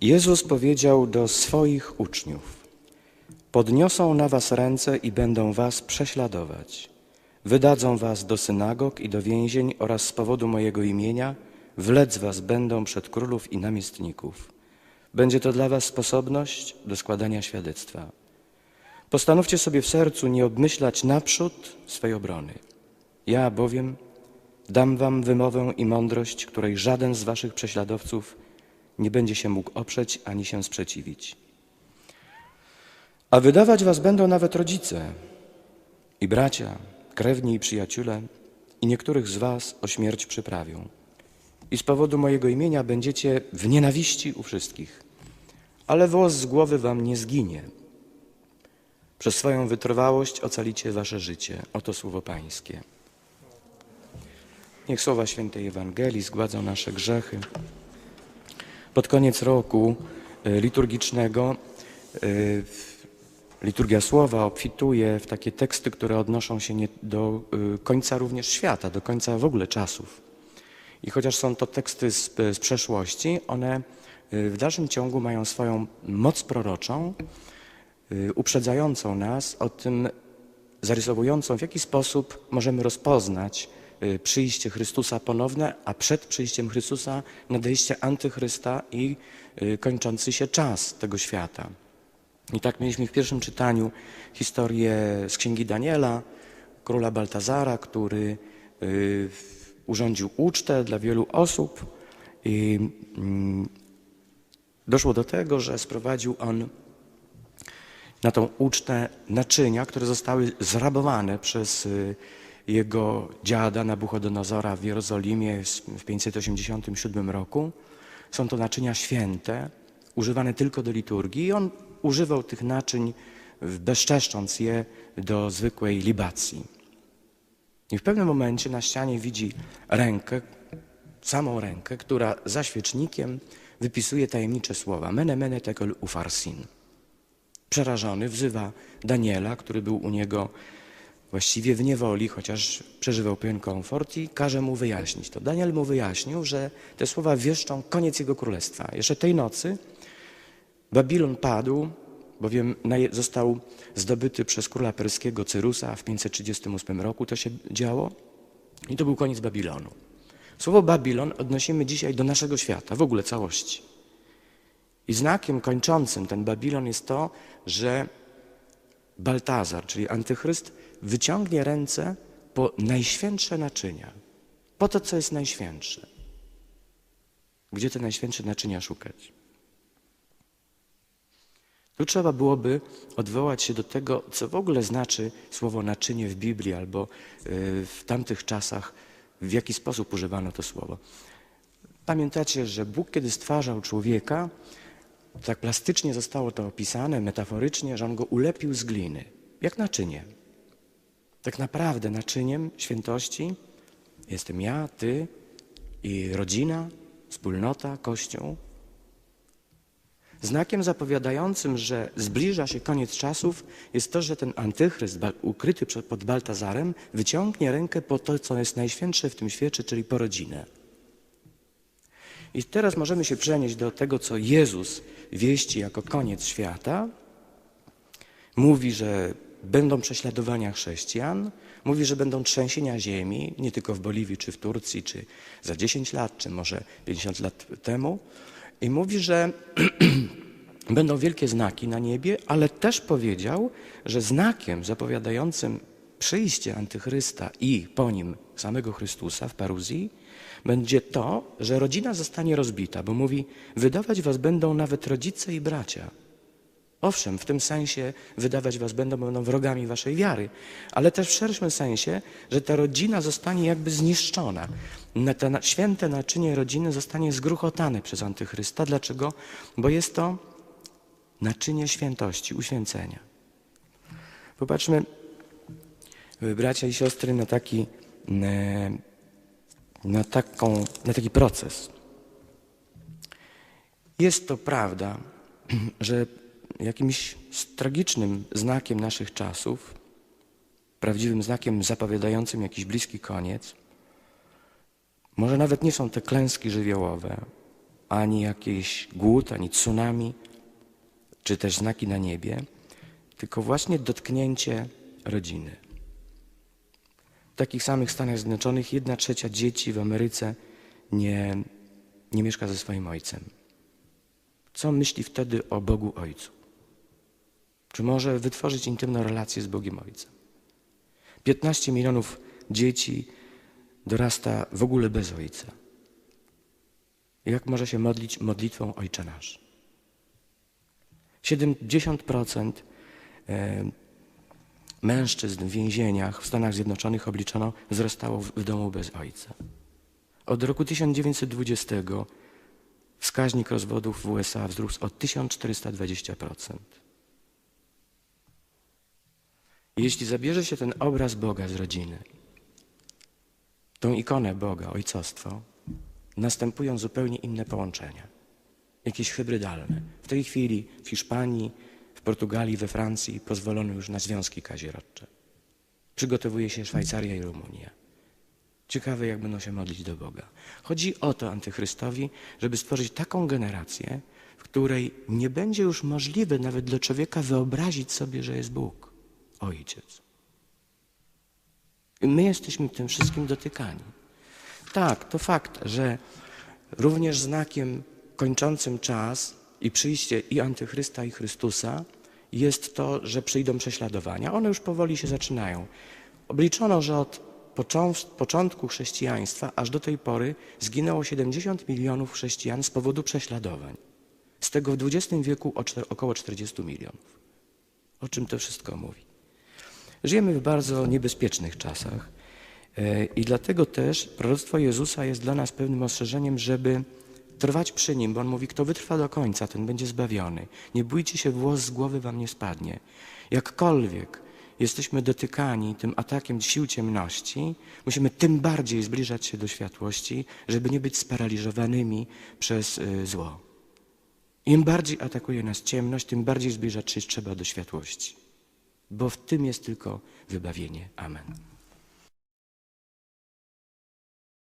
Jezus powiedział do swoich uczniów: Podniosą na was ręce i będą was prześladować. Wydadzą was do synagog i do więzień oraz z powodu mojego imienia wlec was będą przed królów i namiestników. Będzie to dla was sposobność do składania świadectwa. Postanówcie sobie w sercu nie obmyślać naprzód swej obrony. Ja bowiem dam wam wymowę i mądrość, której żaden z waszych prześladowców nie będzie się mógł oprzeć ani się sprzeciwić. A wydawać was będą nawet rodzice i bracia, krewni i przyjaciele, i niektórych z was o śmierć przyprawią. I z powodu mojego imienia będziecie w nienawiści u wszystkich, ale włos z głowy wam nie zginie. Przez swoją wytrwałość ocalicie wasze życie. Oto słowo Pańskie. Niech słowa świętej Ewangelii zgładzą nasze grzechy. Pod koniec roku e, liturgicznego e, liturgia słowa obfituje w takie teksty, które odnoszą się do e, końca również świata, do końca w ogóle czasów. I chociaż są to teksty z, z przeszłości, one w dalszym ciągu mają swoją moc proroczą, uprzedzającą nas o tym, zarysowującą w jaki sposób możemy rozpoznać przyjście Chrystusa ponowne, a przed przyjściem Chrystusa nadejście antychrysta i y, kończący się czas tego świata. I tak mieliśmy w pierwszym czytaniu historię z Księgi Daniela, króla Baltazara, który y, urządził ucztę dla wielu osób i mm, doszło do tego, że sprowadził on na tą ucztę naczynia, które zostały zrabowane przez jego dziada Nabuchodonozora w Jerozolimie w 587 roku. Są to naczynia święte, używane tylko do liturgii i on używał tych naczyń, bezczeszcząc je do zwykłej libacji. I w pewnym momencie na ścianie widzi rękę, samą rękę, która za świecznikiem wypisuje tajemnicze słowa mene mene tekel ufarsin. Przerażony wzywa Daniela, który był u niego właściwie w niewoli, chociaż przeżywał pewien komfort i każe mu wyjaśnić to. Daniel mu wyjaśnił, że te słowa wieszczą koniec jego królestwa. Jeszcze tej nocy Babilon padł, bowiem został zdobyty przez króla perskiego Cyrusa w 538 roku. To się działo i to był koniec Babilonu. Słowo Babilon odnosimy dzisiaj do naszego świata, w ogóle całości. I znakiem kończącym ten Babilon jest to, że Baltazar, czyli antychryst, wyciągnie ręce po najświętsze naczynia, po to, co jest najświętsze. Gdzie te najświętsze naczynia szukać? Tu trzeba byłoby odwołać się do tego, co w ogóle znaczy słowo naczynie w Biblii albo y, w tamtych czasach, w jaki sposób używano to słowo. Pamiętacie, że Bóg, kiedy stwarzał człowieka, tak plastycznie zostało to opisane, metaforycznie, że on go ulepił z gliny, jak naczynie. Tak naprawdę naczyniem świętości jestem ja, ty i rodzina, wspólnota, kościół. Znakiem zapowiadającym, że zbliża się koniec czasów, jest to, że ten antychryst ukryty pod Baltazarem wyciągnie rękę po to, co jest najświętsze w tym świecie, czyli po rodzinę. I teraz możemy się przenieść do tego, co Jezus wieści jako koniec świata. Mówi, że będą prześladowania chrześcijan, mówi, że będą trzęsienia ziemi, nie tylko w Boliwii, czy w Turcji, czy za 10 lat, czy może 50 lat temu. I mówi, że będą wielkie znaki na niebie, ale też powiedział, że znakiem zapowiadającym przyjście Antychrysta i po nim samego Chrystusa w paruzji będzie to, że rodzina zostanie rozbita, bo mówi, wydawać was będą nawet rodzice i bracia. Owszem, w tym sensie wydawać was będą, będą wrogami waszej wiary, ale też w szerszym sensie, że ta rodzina zostanie jakby zniszczona. Te święte naczynie rodziny zostanie zgruchotane przez Antychrysta. Dlaczego? Bo jest to naczynie świętości, uświęcenia. Popatrzmy, bracia i siostry, na taki, na, taką, na taki proces. Jest to prawda, że jakimś tragicznym znakiem naszych czasów, prawdziwym znakiem zapowiadającym jakiś bliski koniec, może nawet nie są te klęski żywiołowe, ani jakiś głód, ani tsunami, czy też znaki na niebie, tylko właśnie dotknięcie rodziny. Takich samych Stanach Zjednoczonych jedna trzecia dzieci w Ameryce nie, nie mieszka ze swoim ojcem. Co myśli wtedy o Bogu Ojcu? Czy może wytworzyć intymną relację z Bogiem Ojcem? 15 milionów dzieci dorasta w ogóle bez Ojca. Jak może się modlić modlitwą Ojcze Nasz? 70% e, mężczyzn w więzieniach w Stanach Zjednoczonych obliczono wzrastało w domu bez ojca. Od roku 1920 wskaźnik rozwodów w USA wzrósł o 1420%. Jeśli zabierze się ten obraz Boga z rodziny, tą ikonę Boga, ojcostwo, następują zupełnie inne połączenia, jakieś hybrydalne. W tej chwili w Hiszpanii, Portugalii, we Francji pozwolono już na związki kazirodcze. Przygotowuje się Szwajcaria i Rumunia. Ciekawe, jak będą się modlić do Boga. Chodzi o to antychrystowi, żeby stworzyć taką generację, w której nie będzie już możliwe nawet dla człowieka wyobrazić sobie, że jest Bóg, Ojciec. I my jesteśmy tym wszystkim dotykani. Tak, to fakt, że również znakiem kończącym czas i przyjście i antychrysta, i Chrystusa jest to, że przyjdą prześladowania. One już powoli się zaczynają. Obliczono, że od począt- początku chrześcijaństwa aż do tej pory zginęło 70 milionów chrześcijan z powodu prześladowań. Z tego w XX wieku około 40 milionów. O czym to wszystko mówi? Żyjemy w bardzo niebezpiecznych czasach e, i dlatego też proroctwo Jezusa jest dla nas pewnym ostrzeżeniem, żeby trwać przy nim, bo on mówi, kto wytrwa do końca, ten będzie zbawiony. Nie bójcie się, włos z głowy wam nie spadnie. Jakkolwiek jesteśmy dotykani tym atakiem sił ciemności, musimy tym bardziej zbliżać się do światłości, żeby nie być sparaliżowanymi przez y, zło. Im bardziej atakuje nas ciemność, tym bardziej zbliżać się trzeba do światłości, bo w tym jest tylko wybawienie. Amen.